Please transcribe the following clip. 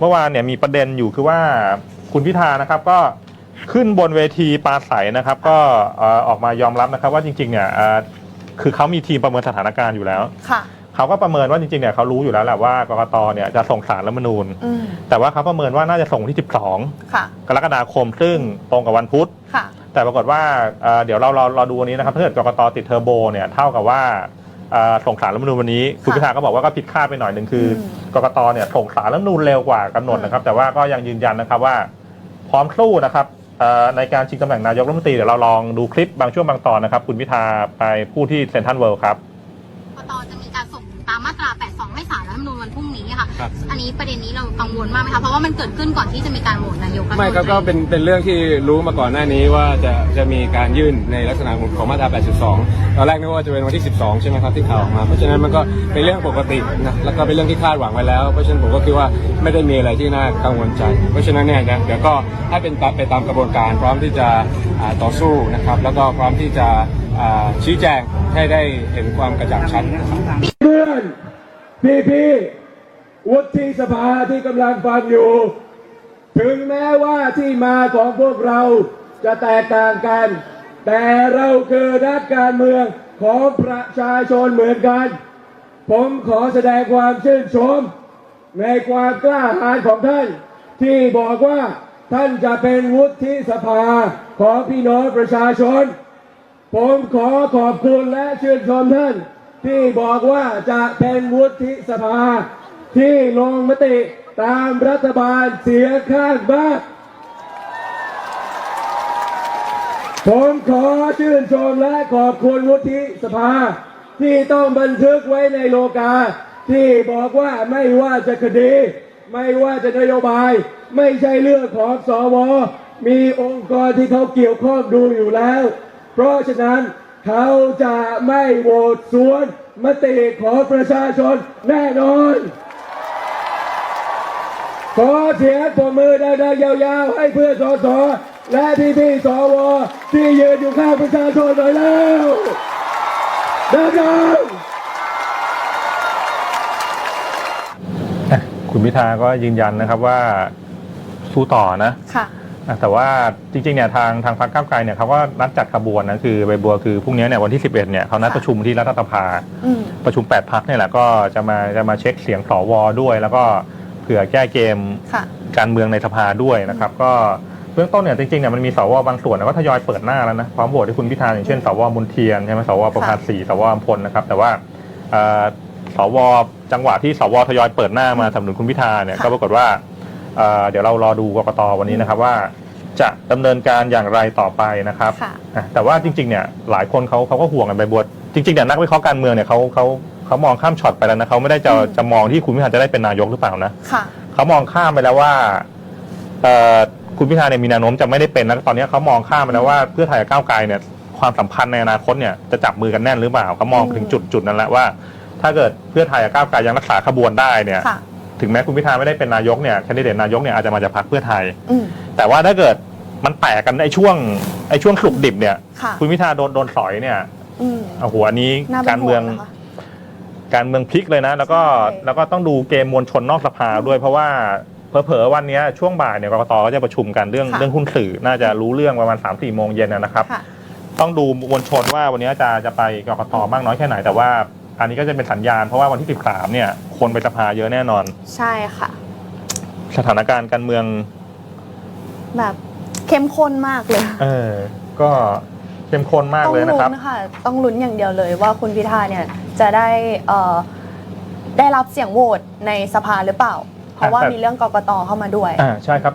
เมื่อวานเนี่ยมีประเด็นอยู่คือว่าคุณพิธานะครับก็ขึ้นบนเวทีปราศัยนะครับ ก็เอ่อออกมายอมรับนะครับว่าจริงๆเนี่ยเอ่อคือเขามีทีมประเมินสถานการณ์อยู่แล้ว ค่ะ เขาก็ประเมินว่าจริงๆเนี่ยเขารู้อยู่แล้วแหละว่ากกตเนี่ยจะส่งสารรัฐธรรมนูญ อืม แต่ว่าเขาประเมินว่าน่าจะส่งที่ ค่ะ 12 กรกฎาคมซึ่งตรงกับวันพุธ ค่ะ แต่ปรากฏว่าเอ่อเดี๋ยวเราเราเราดูวันนี้นะครับถ้าเกิดกกตติดเทอร์โบเนี่ยเท่ากับว่าเอ่อ ส่งสารรัฐธรรมนูญวันนี้คุณค่ะพิธาก็บอกว่าก็ผิดคาดไปหน่อยหนึ่งคืออมกกตเนี่ยส่งสารรัฐธรรมนูญเร็วกว่ากำหนดนะครับ แต่ว่าก็ยังยืนยันนะครับว่า พร้อมสู้นะครับเอ่อในการชิงตำแหน่งนายกรัฐมนตรีเดี๋ยวเราลองดูคลิปบางช่วงบางตอนนะครับ คุณพิธาไปพูดที่เซนทรัลเวิลด์ครับ พรุ่งนี้ค่ะ ครับ อันนี้ประเด็นนี้เรากังวลมากไหมคะเพราะว่ามันเกิดขึ้นก่อนที่จะมีการโหวตนายกรัฐมนตรีไม่ครับก็เป็นเป็นเรื่องที่รู้มาก่อนหน้านี้ว่าจะจะมีการยื่นในลักษณะของมาตรา 82 ตอนแรกนึกว่าจะเป็นวันที่ 12 ใช่ไหมครับที่ข่าวออกมา เพราะฉะนั้นมันก็เป็นเรื่องปกตินะแล้วก็เป็นเรื่องที่คาดหวังไว้แล้ว เพราะฉะนั้นผมก็คิดว่าไม่ได้มีอะไรที่น่ากังวลใจ เพราะฉะนั้นเนี่ยเดี๋ยวก็ให้เป็นตามไปตามกระบวนการ พร้อมที่จะอ่าต่อสู้นะครับแล้วก็พร้อมที่จะอ่าชี้แจงให้ได้เห็นความกระจ่างชัดนะครับเพื่อน พี่พี่วุฒิสภาที่กำลังฟังอยู่ ถึงแม้ว่าที่มาของพวกเราจะแตกต่างกัน แต่เราคือนักการเมืองของประชาชนเหมือนกัน ผมขอแสดงความชื่นชม ในความกล้าหาญของท่าน ที่บอกว่าท่านจะเป็นวุฒิสภาของพี่น้องประชาชน ผมขอขอบคุณและชื่นชมท่าน ที่บอกว่าจะเป็นวุฒิสภา ที่ลงมติตามรัฐบาลเสียงข้างมากผมขอชื่นชมและขอบคุณวุฒิสภา ที่ต้องบันทึกไว้ในโลกา ที่บอกว่าไม่ว่าจะคดี ไม่ว่าจะนโยบาย ไม่ใช่เรื่องของสวมีองค์กรที่เขาเกี่ยวข้องดูอยู่แล้ว เพราะฉะนั้น เขาจะไม่โหวตสวนมติของประชาชนแน่นอน ขอเสียงปรบมือดังๆยาวๆ ให้เพื่อนสสและพี่ๆสวที่ยืนอยู่ข้างประชาชนหน่อยแล้วดังๆคุณพิธาก็ยืนยันนะครับว่าสู้ต่อนะ ค่ะอะ แต่ว่าจริงๆเนี่ยทางทางพรรคก้าวไกลเนี่ยเขาก็นัดจัดขบวนนะคือใบบัวคือพรุ่งนี้เนี่ยวันที่ 11เนี่ยเขานัดค่ะประชุมที่รัฐสภาอืมประชุม 8พักเนี่ยแหละก็จะมาจะมาเช็คเสียงสวด้วย แล้วก็เผื่อแก้เกมค่ะการเมืองในสภาด้วยนะครับก็เบื้องต้นเนี่ยจริงๆเนี่ยมันมีสวบางส่วนนะก็ทยอยเปิดหน้าแล้วนะพร้อมโหวตให้คุณพิธาอย่างเช่นสวมุนเทียนใช่ไหมสวประภาสีสวอัมพลนะครับแต่ว่าเอ่อสวจังหวะที่สวทยอยเปิดหน้ามาสนับสนุนคุณพิธาเนี่ยค่ะก็ปรากฏว่า เอ่อเดี๋ยวเรารอดูกกตวันนี้นะครับว่าจะดำเนินการอย่างไรต่อไปนะครับค่ะอะแต่ว่าจริงๆเนี่ยหลายคนเขาเขาก็ห่วงกันไปบวชจริงๆเนี่ยนักวิเคราะห์การเมืองเนี่ยเขาเขาเขามองข้ามช็อตไปแล้วนะเขาไม่ได้จะอืมจะมองที่คุณพิธาจะได้เป็นนายกหรือเปล่านะค่ะเขามองข้ามไปแล้วว่าเอ่อคุณพิธาเนี่ยมีแนวโน้มจะไม่ได้เป็นแล้วตอนนี้เขามองข้ามไปแล้วว่าเพื่อไทยกับก้าวไกลเนี่ยความสัมพันธ์ในอนาคตเนี่ยจะจับมือกันแน่นหรือเปล่าเขามองอืมถึงจุดจุดนั้นแล้วว่า ถ้าเกิดเพื่อไทยกับก้าวไกลยังรักษาขบวนได้เนี่ยค่ะ ถึงแม้คุณพิธาไม่ได้เป็นนายกเนี่ยแคนดิเดตนายกเนี่ยอาจจะมาจากพรรคเพื่อไทย อืม แต่ว่าถ้าเกิดมันแตกกันไอ้ช่วงไอ้ช่วงสุกดิบเนี่ยค่ะคุณพิธาโดนโดนสอยเนี่ยอืมโอ้โหอันนี้น่าเป็นการเมืองห่วงนะคะ การเมืองพลิกเลยนะ แล้วก็ใช่ แล้วก็ต้องดูเกมมวลชนนอกสภาด้วยเพราะว่าเผลอๆวันเนี้ยช่วงบ่ายเนี่ยกรกตก็จะประชุมกันเรื่องค่ะ เรื่องหุ้นสื่อน่าจะรู้เรื่องประมาณ3ามสี่โมงเย็นนะนะครับ ค่ะ ต้องดูมวลชนว่าวันนี้จะจะไปกรกตมากน้อยแค่ไหนแต่ว่า อันนี้ก็จะเป็นสัญญาณเพราะว่าวันที่ 13 เนี่ย คนไปสภาเยอะแน่นอน ใช่ค่ะ สถานการณ์การเมือง แบบเข้มข้นมากเลยเออ ก็เข้มข้นมากต้องเลยนะลุ้ครับ นค่ะ ต้องลุ้นอย่างเดียวเลยว่าคุณพิธาเนี่ยจะได้เอ่อได้รับเสียงโหวตในสภาหรือเปล่า เพราะว่าแต่ มีเรื่องกกตเข้ามาด้วย อ่าใช่ครับ